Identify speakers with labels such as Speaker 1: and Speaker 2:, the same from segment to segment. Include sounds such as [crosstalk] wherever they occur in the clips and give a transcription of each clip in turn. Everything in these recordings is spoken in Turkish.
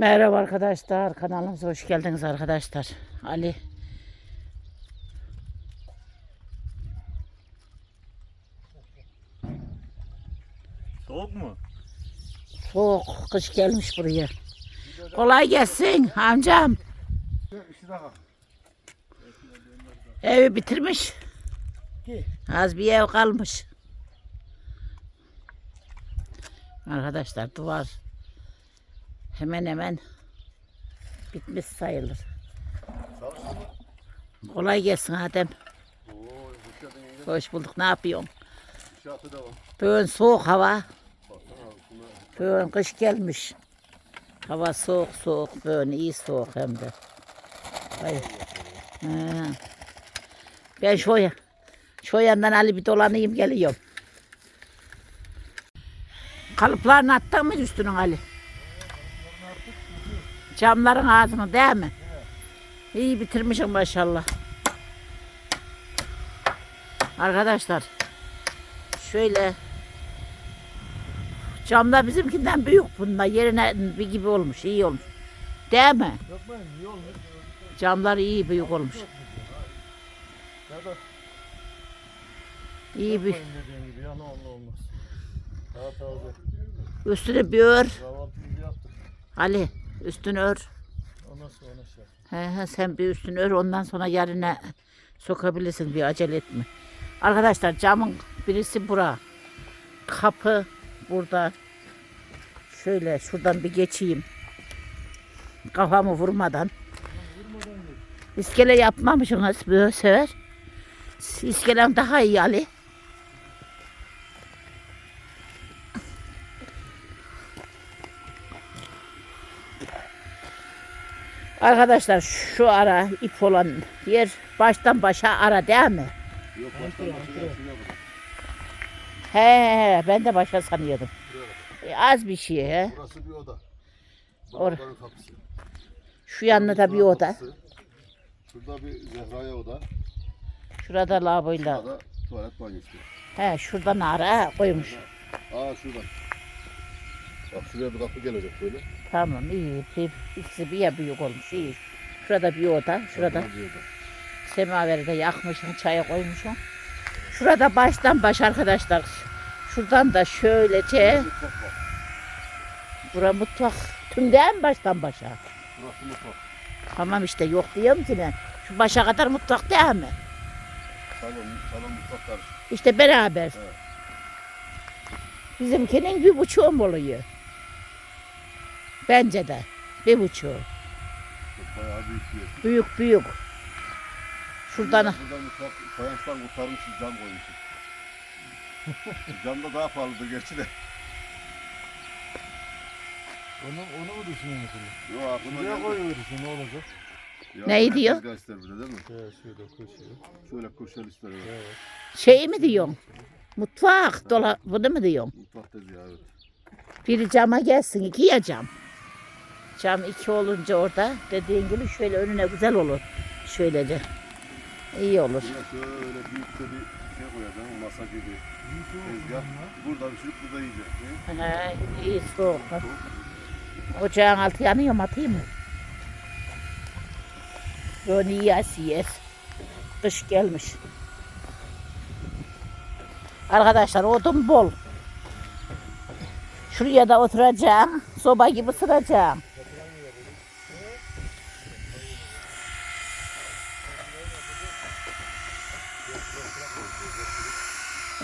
Speaker 1: Merhaba arkadaşlar. Kanalımıza hoş geldiniz arkadaşlar. Ali.
Speaker 2: Soğuk mu?
Speaker 1: Soğuk kış gelmiş buraya. Kolay gelsin amcam. Evi bitirmiş. Az bir ev kalmış. Arkadaşlar duvar hemen hemen bitmiş sayılır. Kolay gelsin Adem. Hoş bulduk. Ne yapıyorsun? Bugün soğuk hava. Bugün kış gelmiş. Hava soğuk soğuk. Bugün iyi soğuk hem de. Ay. Ha. Ben şu, şu yandan Ali bir dolanayım geliyorum. Kalıplarını attın mı üstünün Ali? Camların ağzını değil mi? İyi bitirmişim maşallah. Arkadaşlar şöyle camda bizimkinden büyük bunda yerine bir gibi olmuş iyi olmuş. Değil mi?
Speaker 2: Yok ben iyi olmuş.
Speaker 1: Camlar iyi büyük olmuş. İyi bir üstüne bir ör. Ali üstünü ör.
Speaker 2: Ondan sonra şey.
Speaker 1: He, he, sen bir üstünü ör ondan sonra yarına sokabilirsin bir acele etme. Arkadaşlar camın birisi bura. Kapı burada. Şöyle şuradan bir geçeyim. Kafamı vurmadan. İskele yapmamışsınız bu sefer. İskelem daha iyi Ali. Arkadaşlar şu ara ip olan yer baştan başa ara değil mi?
Speaker 2: Yok baştan bak.
Speaker 1: He, he, he, ben de başa sanıyordum. E, az bir şey he.
Speaker 2: Burası bir oda.
Speaker 1: Or-
Speaker 2: kapısı.
Speaker 1: Şu yanında da bir oda.
Speaker 2: Kapısı. Şurada bir Zehra'ya oda.
Speaker 1: Şurada lavaboyla.
Speaker 2: Burada tuvalet banyosu.
Speaker 1: He şuradan ara koymuş.
Speaker 2: Aa şuradan. Bak şuraya bir kapı gelecek böyle.
Speaker 1: Tamam iyi. Bir, ikisi bir ya büyük olmuş iyi. Şurada bir oda. Şurada semaveri de yakmışım. Çaya koymuşum. Şurada baştan baş arkadaşlar. Şuradan da şöylece. Bura mutfak. Tüm değil mi baştan başa?
Speaker 2: Burası mutfak.
Speaker 1: Tamam işte yok diyorum ki ne. Şu başa kadar mutfak değil mi?
Speaker 2: Salon, salon mutfak karışık.
Speaker 1: İşte beraber.
Speaker 2: Evet.
Speaker 1: Bizimkinin bir buçuğu mu oluyor? Bence de. Bir buçuğu.
Speaker 2: Çok Bayağı büyük bir yer.
Speaker 1: Büyük büyük. Şuradan
Speaker 2: Buradan mutfak fayanstan kurtarmışız cam koymuşuz. [laughs] cam da daha pahalıdır gerçi de.
Speaker 3: Onu, onu mu düşünüyorsun?
Speaker 2: Yo aklıma
Speaker 3: Buraya
Speaker 2: geldi.
Speaker 3: koyuverirsin ne olacak?
Speaker 2: Ya,
Speaker 1: Ne
Speaker 2: herkes
Speaker 1: diyor?
Speaker 2: Göster bir de değil mi?
Speaker 3: Şöyle şöyle koşuyor.
Speaker 2: Şöyle köşeli ister. Evet.
Speaker 1: şey mi diyorsun? Mutfak dolabını mı diyorsun?
Speaker 2: Mutfak tezgahı evet.
Speaker 1: Biri cama gelsin, iki ya cam. Cam iki olunca orada dediğin gibi şöyle önüne güzel olur. Şöylece. İyi olur.
Speaker 2: Şöyle büyük de bir şey koyacağım masa gibi. Tezgah. Burada bir şey burada yiyecek. Ne?
Speaker 1: He, iyi soğuk. Ocağın altı yanıyor mu atayım mı? Böyle iyi yes. Kış gelmiş. Arkadaşlar odun bol. Şuraya da oturacağım. Soba gibi sıracağım.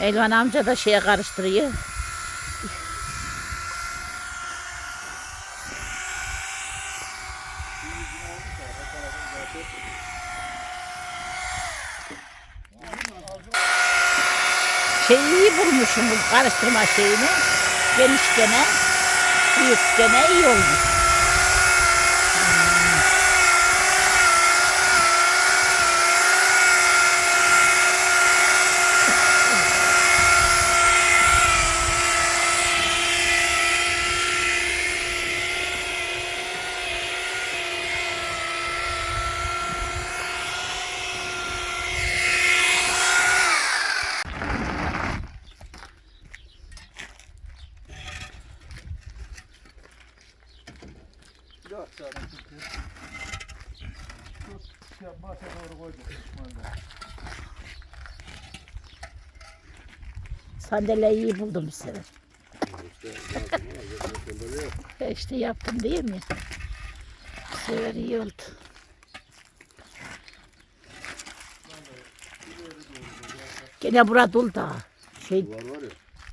Speaker 1: Elvan amca da şeye karıştırıyor. Şey iyi bulmuşsunuz karıştırma şeyini. Geniş gene, büyük gene iyi olmuş.
Speaker 3: Başa doğru koyduk.
Speaker 1: Sandalyeyi iyi buldum seni. [laughs]
Speaker 2: İşte
Speaker 1: yaptım değil mi? Bu sefer iyi oldu. Gene bura dul da. Şey
Speaker 2: Duvar var ya.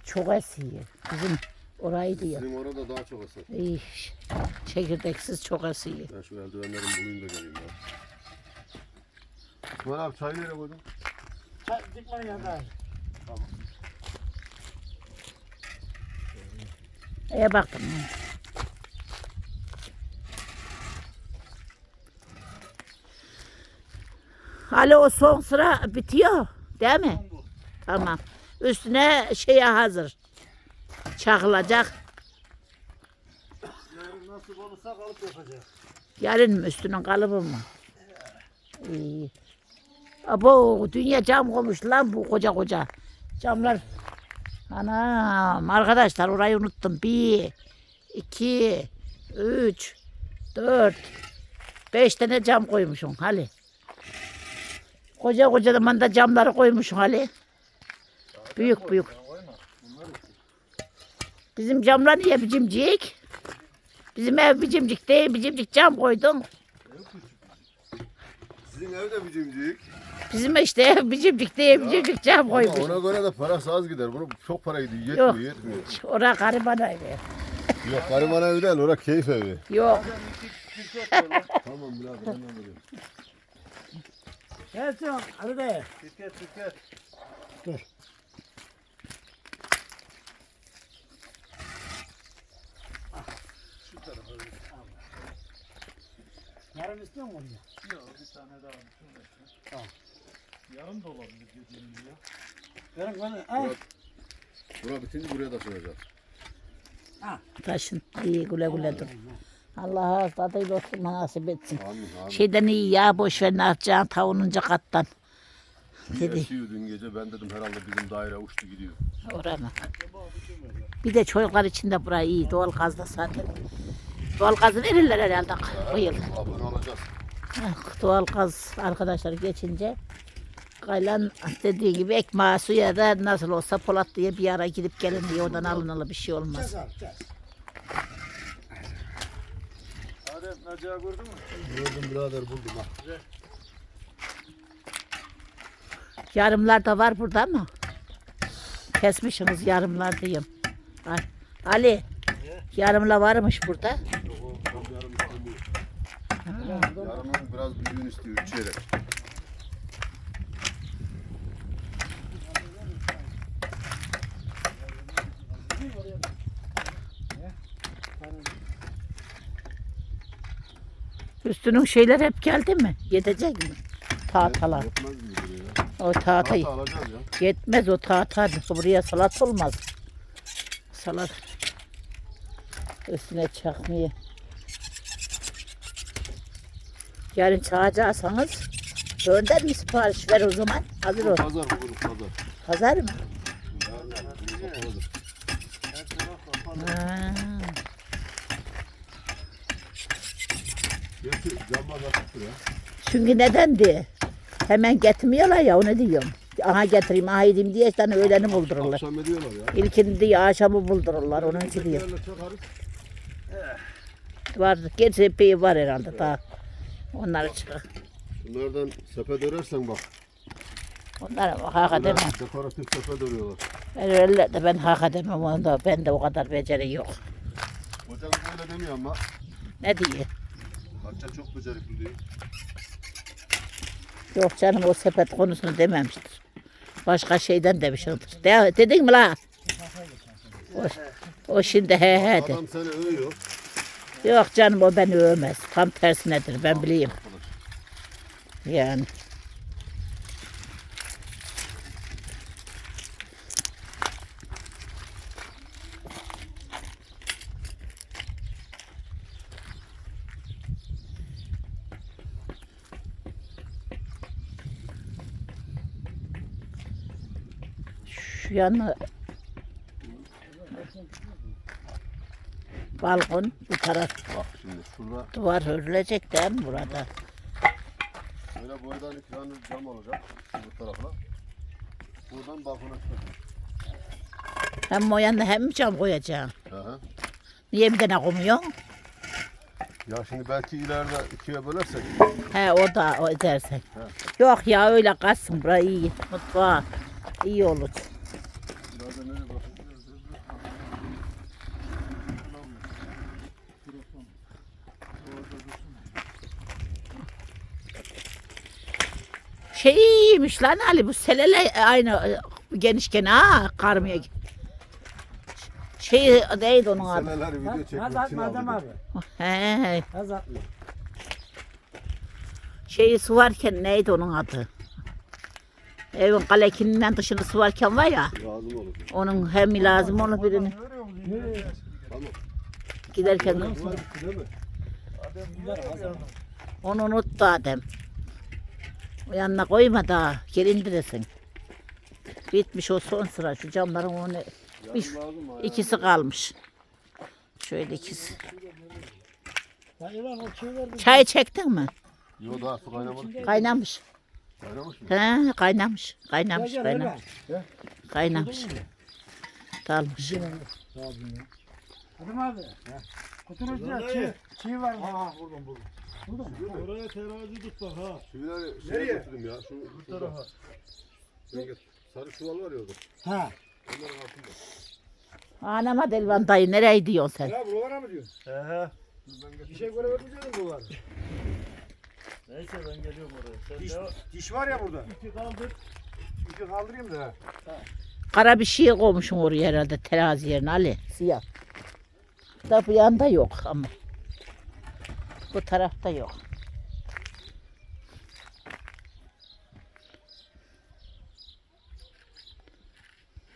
Speaker 1: çok esiyor. Bizim orayı diyor.
Speaker 2: Sizin orada daha çok asıl.
Speaker 1: İyi. Çekirdeksiz çok esiyor.
Speaker 2: Ben şu eldivenlerimi bulayım da geleyim ya. İsmail abi çayı nereye koydun?
Speaker 3: Dikmen yanına.
Speaker 1: E baktım. Hala o son sıra bitiyor değil mi? Tamam. Üstüne şeye hazır. Çakılacak.
Speaker 3: Nasip olursa kalıp yapacağız.
Speaker 1: Yarın mı üstünün kalıbı mı? İyi. Abo dünya cam koymuş lan bu koca koca. Camlar. Anam arkadaşlar orayı unuttum. Bir, iki, üç, dört, beş tane cam koymuşum hali. Koca koca da manda camları koymuşum hali. Büyük büyük. Bizim camlar niye bicimcik? Bizim ev bicimcik değil, bicimcik cam koydum.
Speaker 2: Sizin evde bir cimcik.
Speaker 1: Bizim işte ev bicimcik değil, bicimcik cam
Speaker 2: Ama
Speaker 1: koymuş.
Speaker 2: ona göre de parası az gider. Bunu çok para gidiyor. Yetmiyor,
Speaker 1: Yok.
Speaker 2: yetmiyor.
Speaker 1: Ora gariban evi.
Speaker 2: Yok gariban evi değil, orası keyif evi.
Speaker 1: Yok.
Speaker 2: Tamam birader hemen veriyorum.
Speaker 3: Gelsin Bey. Şirket şirket. Musun onu? Yok bir tane daha. Tamam. Yarın da olabilir dediğim gibi ya. Yarın bana ay.
Speaker 2: Bura bitince buraya taşınacak.
Speaker 1: Taşın iyi güle güle dur. Allah tadıyla oturma nasip etsin.
Speaker 2: Amin amin.
Speaker 1: Şeyden iyi ya boş ver ne yapacaksın tavuğunca kattan. dedi.
Speaker 2: Dün gece. Ben dedim herhalde bizim daire uçtu gidiyor.
Speaker 1: Orana. Bir de çocuklar için de burayı iyi. Doğal gazda zaten. Doğal gazı verirler herhalde bu yıl.
Speaker 2: Abone olacağız.
Speaker 1: Ah, Doğal gaz arkadaşlar geçince Kaylan dediği gibi ekmeği suya da nasıl olsa Polat diye bir ara gidip gelin diye oradan alınalı bir şey olmaz.
Speaker 3: Hadi Naciye gördün mü?
Speaker 2: Gördüm birader buldum ha.
Speaker 1: Yarımlar da var burada ama kesmişsiniz yarımlar diyeyim. Ay, Ali yarımla varmış burada.
Speaker 2: Yarının biraz büyüğünü istiyor. Çeyrek.
Speaker 1: Üstünün şeyler hep geldi mi? Yetecek mi? Tahtalar.
Speaker 2: Yetmez gibi duruyor ya.
Speaker 1: O tahta
Speaker 2: Tahta alacağız ya.
Speaker 1: yetmez o tahta. Buraya salat olmaz. Salat. Üstüne çakmıyor. Yarın çağıracaksanız önden mi sipariş ver o zaman? Hazır ol.
Speaker 2: Pazar bugün pazar.
Speaker 1: Pazar mı? Ha. Çünkü nedendi? Hemen getirmiyorlar ya onu diyorum. Aha getireyim, aha edeyim diye işte öğleni buldururlar.
Speaker 2: Akşam ediyorlar ya.
Speaker 1: İlkini diye akşamı buldururlar onun için diyor. Var, gerçi epey var herhalde daha. Onları çıkar.
Speaker 2: Bunlardan sepet örersen bak.
Speaker 1: Onları hak edemem.
Speaker 2: Dekoratif sepet örüyorlar.
Speaker 1: Ben öyle de ben hak edemem onda. Ben de o kadar beceri yok.
Speaker 2: Hocam öyle demiyor ama.
Speaker 1: Ne diye?
Speaker 2: Hacca çok becerikli diyor.
Speaker 1: Yok canım o sepet konusunu dememiştir. Başka şeyden demişimdir. De, dedin mi la? O, o şimdi he he de.
Speaker 2: Adam seni övüyor.
Speaker 1: Yok canım o beni övmez. Tam tersinedir ben bileyim. Yani. Şu yana balkon bu taraf
Speaker 2: Bak şimdi şurada
Speaker 1: duvar örülecek değil mi burada?
Speaker 2: böyle boydan iki tane cam olacak. Bu tarafına. Buradan balkona çıkacak.
Speaker 1: Hem o yanına hem cam koyacaksın?
Speaker 2: Hı hı.
Speaker 1: Niye bir tane koymuyorsun?
Speaker 2: Ya şimdi belki ileride ikiye bölersek
Speaker 1: He o da o edersen. Yok ya öyle kalsın bura iyi. Mutfağı iyi olur.
Speaker 2: biraz da nereye bakıyoruz?
Speaker 1: İyiymiş lan Ali bu selele aynı e, genişken ha karmaya. Şey neydi onun adı?
Speaker 2: Seneler video çekmek
Speaker 4: Gaz
Speaker 2: için
Speaker 4: atma Adem abi.
Speaker 2: aldık.
Speaker 1: He,
Speaker 4: Gaz atma.
Speaker 1: şeyi sıvarken neydi onun adı? Evin kalekinden dışını sıvarken var ya.
Speaker 2: Lazım olur.
Speaker 1: Onun hem lazım olur birini. Giderken
Speaker 2: Var değil mi?
Speaker 1: Onu unuttu Adem. O yanına koyma daha. Geri indiresin. Bitmiş o son sıra. Şu camların onu bir, ikisi kalmış. Şöyle ikisi. Çay çektin mi?
Speaker 2: Yok daha su kaynamadı.
Speaker 1: Kaynamış.
Speaker 2: Kaynamış mı?
Speaker 1: He, kaynamış. Kaynamış,
Speaker 4: Gel gel
Speaker 1: kaynamış. Kaynamış. Dalmış.
Speaker 4: Adem abi. Üstüne çiğ. Çiğ var mı?
Speaker 3: Ha buradan buradan.
Speaker 4: Buldun mu?
Speaker 3: Oraya terazi tut bak ha.
Speaker 2: Şöyle şey
Speaker 3: Nereye?
Speaker 2: götüreyim ya. Şu,
Speaker 3: Bu
Speaker 2: şurada.
Speaker 3: tarafa.
Speaker 2: Şöyle git. Sarı çuval var ya orada.
Speaker 4: Ha.
Speaker 2: Onların altında.
Speaker 1: Anama Delvan dayı nereye gidiyorsun sen?
Speaker 4: Ya buralara mı diyorsun?
Speaker 3: He he.
Speaker 4: Dişe göre vermeyeceksin buraları.
Speaker 3: Neyse ben geliyorum oraya. Sen
Speaker 4: Diş,
Speaker 3: de
Speaker 4: diş var ya burada.
Speaker 3: iki kaldır.
Speaker 4: İki kaldırayım da.
Speaker 1: Kara bir şey koymuşsun oraya herhalde terazi yerine Ali. Siyah. Da bu yanda yok ama. Bu tarafta yok.